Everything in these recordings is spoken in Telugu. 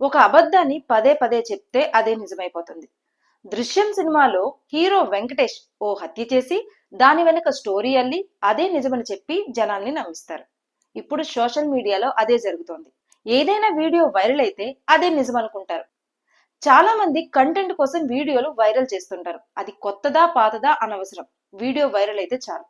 ఒక అబద్ధాన్ని పదే పదే చెప్తే అదే నిజమైపోతుంది. దృశ్యం సినిమాలో హీరో వెంకటేష్ ఓ హత్య చేసి దాని వెనుక స్టోరీ అల్లి అదే నిజమని చెప్పి జనాల్ని నమ్మిస్తారు. ఇప్పుడు సోషల్ మీడియాలో అదే జరుగుతోంది. ఏదైనా వీడియో వైరల్ అయితే అదే నిజం అనుకుంటారు చాలా మంది కంటెంట్ కోసం వీడియోలు వైరల్ చేస్తుంటారు. అది కొత్తదా పాతదా అనవసరం. వీడియో వైరల్ అయితే చాలు.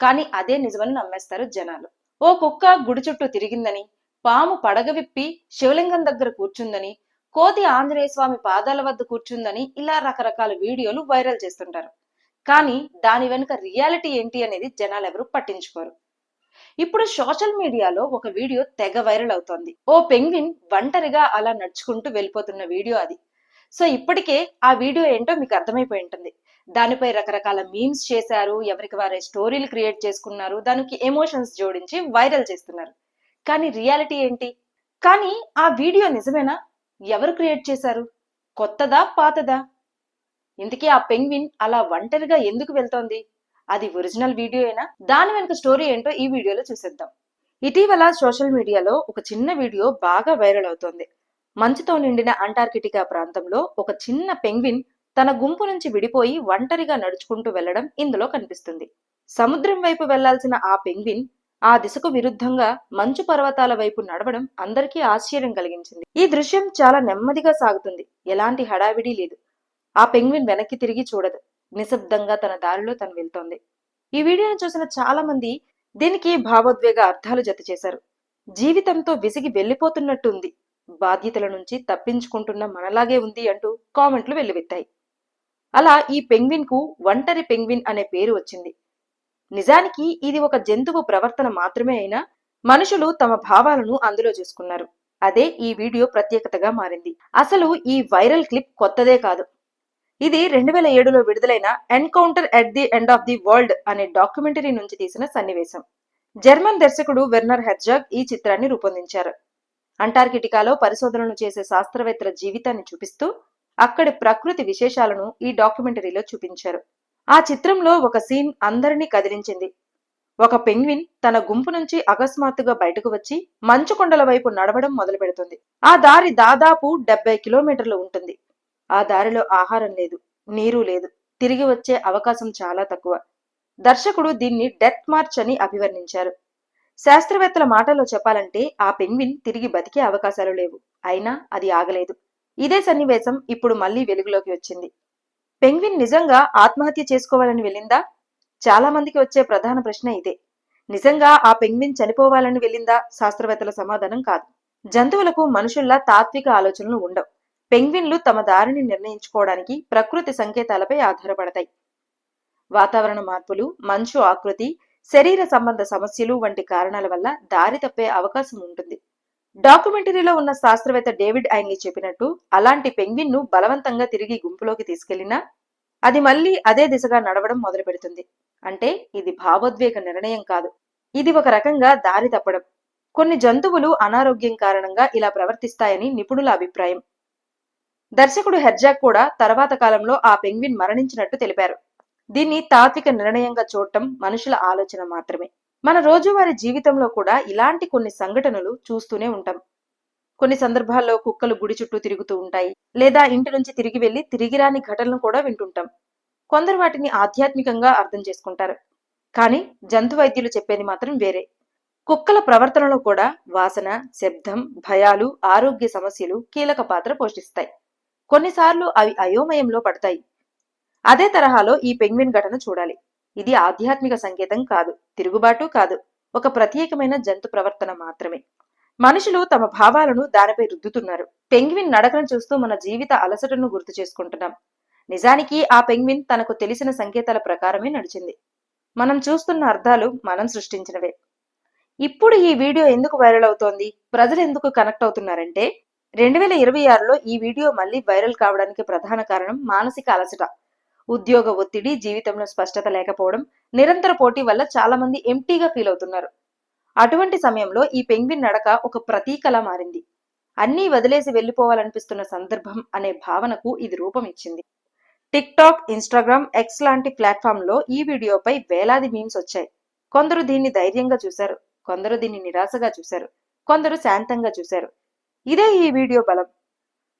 కానీ అదే నిజమని నమ్మేస్తారు జనాలు. ఓ కుక్క గుడి చుట్టూ తిరిగిందని పాము పడగవిప్పి శివలింగం దగ్గర కూర్చుందని కోతి ఆంజనేయ స్వామి పాదాల వద్ద కూర్చుందని ఇలా రకరకాల వీడియోలు వైరల్ చేస్తుంటారు. కానీ దాని వెనుక రియాలిటీ ఏంటి అనేది జనాలు ఎవరు పట్టించుకోరు. ఇప్పుడు సోషల్ మీడియాలో ఒక వీడియో తెగ వైరల్ అవుతోంది. ఓ పెంగ్విన్ ఒంటరిగా అలా నడుచుకుంటూ వెళ్ళిపోతున్న వీడియో అది. సో ఇప్పటికే ఆ వీడియో ఏంటో మీకు అర్థమైపోయి ఉంటుంది. దానిపై రకరకాల మీమ్స్ చేశారు ఎవరికి వారే స్టోరీలు క్రియేట్ చేసుకున్నారు దానికి ఎమోషన్స్ జోడించి వైరల్ చేస్తున్నారు. కానీ రియాలిటీ ఏంటి? కానీ ఆ వీడియో నిజమేనా? ఎవరు క్రియేట్ చేశారు? కొత్తదా పాతదా? ఇంతకీ ఆ పెంగ్విన్ అలా ఒంటరిగా ఎందుకు వెళ్తోంది? అది ఒరిజినల్ వీడియోయేనా? దాని వెనుక స్టోరీ ఏంటో ఈ వీడియోలో చూసేద్దాం. ఇటీవల సోషల్ మీడియాలో ఒక చిన్న వీడియో బాగా వైరల్ అవుతోంది. మంచుతో నిండిన అంటార్కిటికా ప్రాంతంలో ఒక చిన్న పెంగ్విన్ తన గుంపు నుంచి విడిపోయి ఒంటరిగా నడుచుకుంటూ వెళ్ళడం ఇందులో కనిపిస్తుంది. సముద్రం వైపు వెళ్ళాల్సిన ఆ పెంగ్విన్ ఆ దిశకు విరుద్ధంగా మంచు పర్వతాల వైపు నడవడం అందరికీ ఆశ్చర్యం కలిగించింది. ఈ దృశ్యం చాలా నెమ్మదిగా సాగుతుంది. ఎలాంటి హడావిడి లేదు. ఆ పెంగ్విన్ వెనక్కి తిరిగి చూడదు. నిశ్శబ్దంగా తన దారిలో తను వెళ్తోంది. ఈ వీడియోను చూసిన చాలా మంది దీనికి భావోద్వేగ అర్థాలు జత చేశారు. జీవితంతో విసిగి వెళ్ళిపోతున్నట్టుంది బాధ్యతల నుంచి తప్పించుకుంటున్న మనలాగే ఉంది అంటూ కామెంట్లు వెల్లువెత్తాయి. అలా ఈ పెంగ్విన్కు ఒంటరి పెంగ్విన్ అనే పేరు వచ్చింది. నిజానికి ఇది ఒక జంతువు ప్రవర్తన మాత్రమే అయినా మనుషులు తమ భావాలను అందులో చూసుకున్నారు. అదే ఈ వీడియో ప్రత్యేకతగా మారింది. అసలు ఈ వైరల్ క్లిప్ కొత్తదే కాదు. ఇది రెండు వేల ఏడులో విడుదలైన encounter at the end of the world అనే డాక్యుమెంటరీ నుంచి తీసిన సన్నివేశం. జర్మన్ దర్శకుడు వెర్నర్ హెర్జాగ్ ఈ చిత్రాన్ని రూపొందించారు. అంటార్కిటికాలో పరిశోధనలు చేసే శాస్త్రవేత్తల జీవితాన్ని చూపిస్తూ అక్కడి ప్రకృతి విశేషాలను ఈ డాక్యుమెంటరీలో చూపించారు. ఆ చిత్రంలో ఒక సీన్ అందరినీ కదిలించింది. ఒక పెంగ్విన్ తన గుంపు నుంచి అకస్మాత్తుగా బయటకు వచ్చి మంచు కొండల వైపు నడవడం మొదలు పెడుతుంది ఆ దారి దాదాపు డెబ్బై కిలోమీటర్లు ఉంటుంది. ఆ దారిలో ఆహారం లేదు నీరు లేదు తిరిగి వచ్చే అవకాశం చాలా తక్కువ. దర్శకుడు దీన్ని డెత్ మార్చ్ అని అభివర్ణించారు. శాస్త్రవేత్తల మాటల్లో చెప్పాలంటే ఆ పెంగ్విన్ తిరిగి బతికే అవకాశాలు లేవు. అయినా అది ఆగలేదు. ఇదే సన్నివేశం ఇప్పుడు మళ్ళీ వెలుగులోకి వచ్చింది. పెంగ్విన్ నిజంగా ఆత్మహత్య చేసుకోవాలని వెళ్ళిందా? చాలా మందికి వచ్చే ప్రధాన ప్రశ్న ఇదే. నిజంగా ఆ పెంగ్విన్ చనిపోవాలని వెళ్ళిందా? శాస్త్రవేత్తల సమాధానం కాదు. జంతువులకు మనుషుల్లా తాత్విక ఆలోచనలు ఉండవు. పెంగ్విన్లు తమ దారిని నిర్ణయించుకోవడానికి ప్రకృతి సంకేతాలపై ఆధారపడతాయి. వాతావరణ మార్పులు మంచు ఆకృతి శరీర సంబంధ సమస్యలు వంటి కారణాల వల్ల దారి తప్పే అవకాశం ఉంటుంది. డాక్యుమెంటరీలో ఉన్న శాస్త్రవేత్త డేవిడ్ ఐన్లీ చెప్పినట్టు అలాంటి పెంగ్విన్ను బలవంతంగా తిరిగి గుంపులోకి తీసుకెళ్ళినా అది మళ్ళీ అదే దిశగా నడవడం మొదలు పెడుతుంది అంటే ఇది భావోద్వేగ నిర్ణయం కాదు. ఇది ఒక రకంగా దారి తప్పడం. కొన్ని జంతువులు అనారోగ్యం కారణంగా ఇలా ప్రవర్తిస్తాయని నిపుణుల అభిప్రాయం. దర్శకుడు హెర్జాక్ కూడా తర్వాత కాలంలో ఆ పెంగ్విన్ మరణించినట్టు తెలిపారు. దీన్ని తాత్విక నిర్ణయంగా చూడటం మనుషుల ఆలోచన మాత్రమే. మన రోజువారీ జీవితంలో కూడా ఇలాంటి కొన్ని సంఘటనలు చూస్తూనే ఉంటాం. కొన్ని సందర్భాల్లో కుక్కలు గుడి చుట్టూ తిరుగుతూ ఉంటాయి. లేదా ఇంటి నుంచి తిరిగి వెళ్ళి తిరిగి రాని ఘటనలు కూడా వింటుంటాం. కొందరు వాటిని ఆధ్యాత్మికంగా అర్థం చేసుకుంటారు. కానీ జంతు వైద్యులు చెప్పేది మాత్రం వేరే. కుక్కల ప్రవర్తనలో కూడా వాసన శబ్దం భయాలు ఆరోగ్య సమస్యలు కీలక పాత్ర పోషిస్తాయి. కొన్నిసార్లు అవి అయోమయంలో పడతాయి. అదే తరహాలో ఈ పెంగ్విన్ ఘటన చూడాలి. ఇది ఆధ్యాత్మిక సంకేతం కాదు తిరుగుబాటు కాదు ఒక ప్రత్యేకమైన జంతు ప్రవర్తన మాత్రమే. మనుషులు తమ భావాలను దానిపై రుద్దుతున్నారు. పెంగ్విన్ నడకను చూస్తూ మన జీవిత అలసటను గుర్తు చేసుకుంటున్నాం. నిజానికి ఆ పెంగ్విన్ తనకు తెలిసిన సంకేతాల ప్రకారమే నడిచింది. మనం చూస్తున్న అర్థాలు మనం సృష్టించినవే. ఇప్పుడు ఈ వీడియో ఎందుకు వైరల్ అవుతోంది? ప్రజలు ఎందుకు కనెక్ట్ అవుతున్నారంటే రెండు వేల ఇరవై ఆరులో ఈ వీడియో మళ్ళీ వైరల్ కావడానికి ప్రధాన కారణం మానసిక అలసట. ఉద్యోగ ఒత్తిడి జీవితంలో స్పష్టత లేకపోవడం నిరంతర పోటీ వల్ల చాలా మంది ఎంటీగా ఫీల్ అవుతున్నారు. అటువంటి సమయంలో ఈ పెంగ్విన్ నడక ఒక ప్రతీకలా మారింది. అన్నీ వదిలేసి వెళ్ళిపోవాలనిపిస్తున్న సందర్భం అనే భావనకు ఇది రూపం ఇచ్చింది. టిక్ టాక్ ఇన్స్టాగ్రామ్ ఎక్స్ లాంటి ప్లాట్ఫామ్లో ఈ వీడియోపై వేలాది మీమ్స్ వచ్చాయి. కొందరు దీన్ని ధైర్యంగా చూశారు. కొందరు దీన్ని నిరాశగా చూశారు. కొందరు శాంతంగా చూశారు. ఇదే ఈ వీడియో బలం.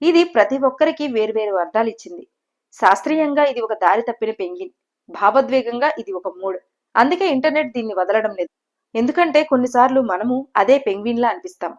ఇది ప్రతి ఒక్కరికి వేర్వేరు అర్థాలు ఇచ్చింది. శాస్త్రీయంగా ఇది ఒక దారి తప్పిన పెంగిన్. భావోద్వేగంగా ఇది ఒక మూడ్. అందుకే ఇంటర్నెట్ దీన్ని వదలడం లేదు. ఎందుకంటే కొన్నిసార్లు మనము అదే పెంగ్విన్లా అనిపిస్తాం.